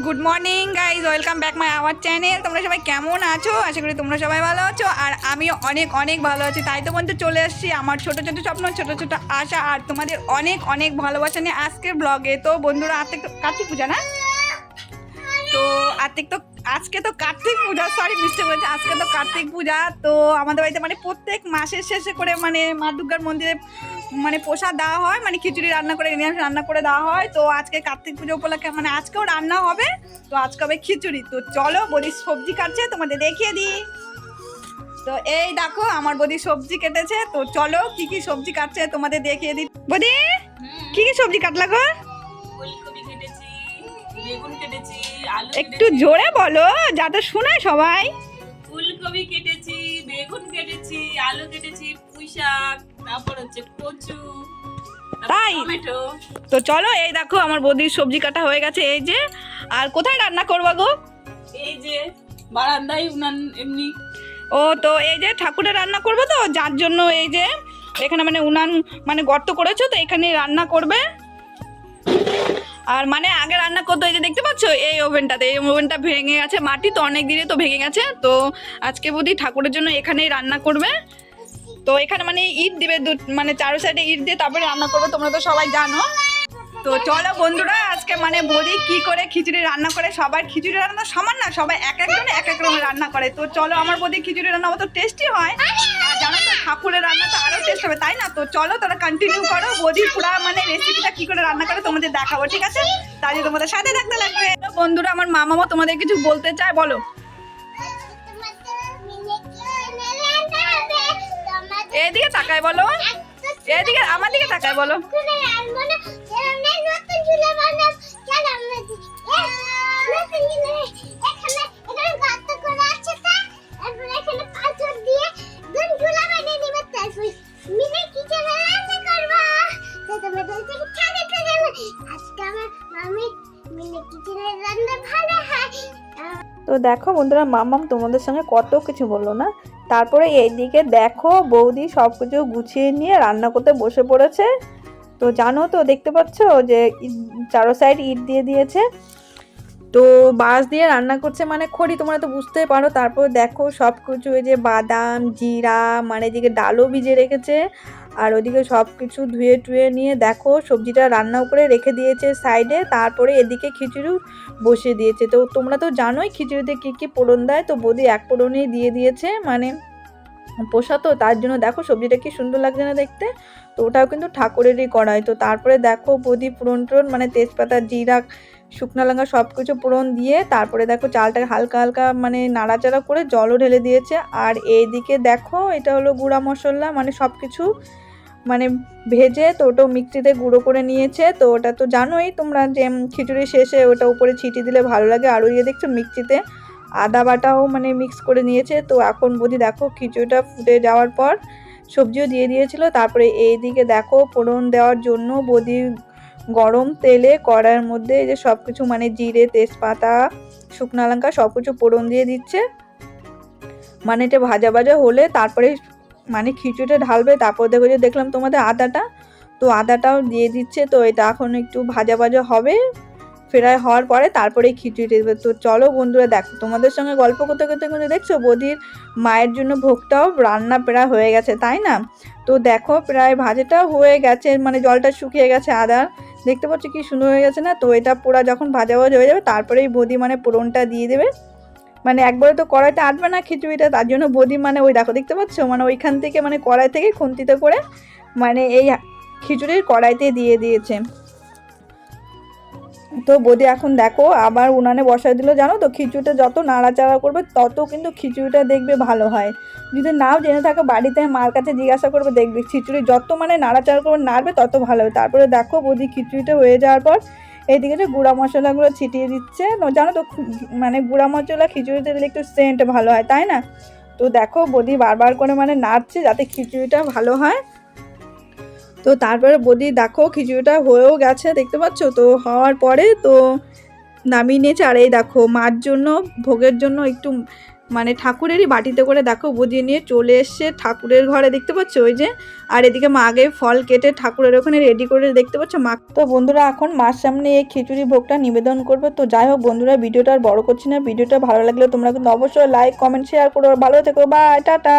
Good morning guys welcome back my our channel তোমরা সবাই কেমন আছো? আশা করি তোমরা সবাই ভালো আছো। আর আমিও অনেক অনেক ভালো আছি। তাই তো বন্ধু, চলে এসেছি আমার ছোট ছোট স্বপ্ন, ছোট ছোট আশা। আর তোমাদের অনেক অনেক ভালোবাসা নিয়ে আজকের ব্লগে তো বন্ধুরা, আজকে তো কার্তিক পূজা না? তো আর্থিক তো, আজকে তো কার্তিক পূজা। সরি মিস্টেক বলছে আজকে তো কার্তিক পূজা। তো আমাদের বাড়িতে মানে প্রত্যেক মাসের শেষে করে মানে মা দুর্গার মন্দিরে মানে প্রসাদ দেওয়া হয় মানে খিচুড়ি রান্না করে নিরামিষ রান্না করে দেওয়া হয়। তো আজকে কার্তিক পুজো উপলক্ষে মানে আজকেও রান্না হবে। তো আজকে হবে খিচুড়ি। তো চলো বদি সবজি কাটছে তোমাদের দেখিয়ে দিই। তো এই দেখো আমার বদি সবজি কেটেছে। তো চলো কি কি সবজি কাটছে তোমাদের দেখিয়ে দিই। বদি কি কি সবজি কাটলা গো? ফুলকপি কেটেছি বেগুন কেটেছি আলু একটু জোরে বলো যাতে শোনায় সবাই। ফুলকপি কেটেছি বেগুন কেটেছি আলু কেটেছি পুঁই শাক তারপর হচ্ছে কচু তাই? তো চলো এই দেখো আমার বৌদির সবজি কাটা হয়ে গেছে এই যে। আর কোথায় রান্না করবা গো? এই যে বারান্দায় উনান এমনি। ও তো এই যে ঠাকুরের রান্না করবে তো যার জন্য এই যে এখানে মানে উনান মানে গর্ত করেছ তো এখানে রান্না করবে। আর মানে আগে রান্না করতো এই যে দেখতে পাচ্ছ? এই ওভেনটাতে এই ওভেনটা ভেঙে গেছে মাটি তো অনেক দিনে তো ভেঙে গেছে। তো আজকে বুধি ঠাকুরের জন্য এখানেই রান্না করবে। তো এখানে মানে ইট দিবে মানে চারো সাইডে ইট দিয়ে তারপরে রান্না করবে, তোমরা তো সবাই জানো। তো চলো বন্ধুরা, আজকে মানে বৌদি কি করে খিচুড়ি রান্না করে, সবার খিচুড়ি রান্না সমান না, সবাই এক একজন এক এক রকমের রান্না করে। তো চলো আমার বৌদি খিচুড়ি রান্না অত টেস্টি হয়, আর জানো তো ঠাকুরের রান্না তো আরও টেস্ট হবে, তাই না? তো চলো তোরা কন্টিনিউ করো, বৌদি পুরা মানে রেসিপিটা কি করে রান্না করে তোমাদের দেখাবো, ঠিক আছে? তাই তোমাদের সাথে থাকতে লাগবে। বন্ধুরা, আমার মামামা তোমাদের কিছু বলতে চায়, বলো। এদিকে তাকায় বলো। এদিকে আমার দিকে তাকায় বলো। তো দেখো বন্ধুরা মামাম তোমাদের সঙ্গে কত কিছু বলল না? তারপরে এইদিকে দেখো বৌদি সব কিছু গুছিয়ে নিয়ে রান্না করতে বসে পড়েছে। তো জানো তো, দেখতে পাচ্ছ যে চারো সাইড ইট দিয়ে দিয়েছে। তো বাঁশ দিয়ে রান্না করছে মানে খড়ি, তোমরা তো বুঝতেই পারো। তারপর দেখো সব কিছু এই যে বাদাম, জিরা মানে এদিকে ডালও ভিজে রেখেছে। আর ওদিকে সব কিছু ধুয়ে টুয়ে নিয়ে দেখো সবজিটা রান্নাও করে রেখে দিয়েছে সাইডে। তারপরে এদিকে খিচুড়ি বসিয়ে দিয়েছে। তো তোমরা তো জানোই খিচুড়িতে কী কী পোড়ন দেয়। তো বৌদি এক পোড়নেই দিয়ে দিয়েছে মানে পোষা তো, তার জন্য দেখো সবজিটা কি সুন্দর লাগছে না দেখতে। তো ওটাও কিন্তু ঠাকুরেরই করাই তো তারপরে দেখো বৌদি পুরন টুরন মানে তেজপাতা, জিরা শুকনো লঙ্কা সব কিছু পুরন দিয়ে তারপরে দেখো চালটাকে হালকা হালকা মানে নাড়াচাড়া করে জলও ঢেলে দিয়েছে। আর এইদিকে দেখো এটা হলো গুঁড়া মশলা মানে সব কিছু মানে ভেজে তো ওটাও মিক্সিতে গুঁড়ো করে নিয়েছে। তো ওটা তো জানোই তোমরা যে খিচুড়ি শেষে ওটা উপরে ছিটি দিলে ভালো লাগে। আর ওই যে দেখছ মিক্সিতে আদা বাটাও মানে মিক্স করে নিয়েছে। তো এখন বুঝি দেখো খিচুড়িটা ফুটে যাওয়ার পর সবজিও দিয়ে দিয়েছিল। তারপরে এইদিকে দেখো ফোড়ন দেওয়ার জন্য বদি গরম তেলে কড়ার মধ্যে এই যে সব কিছু মানে জিরে, তেজপাতা, শুকনো লঙ্কা সব কিছু পোড়ন দিয়ে দিচ্ছে। মানে এটা ভাজা ভাজা হলে তারপরে মানে খিচুড়িটা ঢালবে, তারপর দেখো যে দেখলাম তোমাদের আদাটা, তো আদাটাও দিয়ে দিচ্ছে, তো এটা এখন একটু ভাজা ভাজা হবে। ফ্রাই হওয়ার পরে তারপরে খিচুড়ি দেবে। তো চলো বন্ধুরা, দেখো তোমাদের সঙ্গে গল্প করতে করতে কিন্তু দেখছ বদির মায়ের জন্য ভোগটাও রান্না প্রায় হয়ে গেছে, তাই না? তো দেখো প্রায় ভাজাটা হয়ে গেছে মানে জলটা শুকিয়ে গেছে আদার। দেখতে পাচ্ছ কি সুন্দর হয়ে গেছে না? তো এটা পোড়া যখন ভাজা ভাজা হয়ে যাবে, তারপরেই বদি মানে পোড়নটা দিয়ে দেবে। মানে একবারে তো কড়াইতে আটবে না খিচুড়িটা, তার জন্য বদি মানে ওই দেখো, দেখতে পাচ্ছ? মানে ওইখান থেকে মানে কড়াই থেকে খুন্তিতে করে মানে এই খিচুড়ির কড়াইতে দিয়ে দিয়েছে। তো বদি, এখন দেখো, আবার উনানে বসায় দিল, জানো তো? খিচুড়িটা যত নাড়াচাড়া করবে, তত কিন্তু খিচুড়িটা দেখবে ভালো হয়। যদি নাও জেনে থাকো, বাড়িতে মার কাছে জিজ্ঞাসা করবে, দেখবে খিচুড়ি যত মানে নাড়াচাড়া করবে, নাড়বে, তত ভালো হবে। তারপরে দেখো বদি, খিচুড়িটা হয়ে যাওয়ার পর, এইদিকে যে গুঁড়া মশলাগুলো ছিটিয়ে দিচ্ছে জানো তো মানে গুঁড়া মশলা খিচুড়িতে দিলে একটু সেন্ট ভালো হয়, তাই না? তো দেখো বদি বারবার করে মানে নাড়ছে, যাতে খিচুড়িটা ভালো হয়। তো তারপরে বদি দেখো, খিচুড়িটা হয়েও গেছে, দেখতে পাচ্ছ? তো হওয়ার পরে তো নামিয়ে নিয়েছে। আর এই দেখো, মার জন্য, ভোগের জন্য একটু মানে ঠাকুরেরই বাটিতে করে দেখো, বুঝিয়ে নিয়ে চলে এসছে ঠাকুরের ঘরে, দেখতে পাচ্ছ? ওই যে, আর এদিকে মা আগে ফল কেটে ঠাকুরের ওখানে রেডি করে, দেখতে পাচ্ছ? মা তো বন্ধুরা, এখন মার সামনে এই খিচুড়ি ভোগটা নিবেদন করবে। তো যাই হোক বন্ধুরা, ভিডিওটা আর বড় করছি না। ভিডিওটা ভালো লাগলে তোমরা কিন্তু অবশ্যই লাইক কমেন্ট শেয়ার করো। ভালো থেকো বাই টাটা।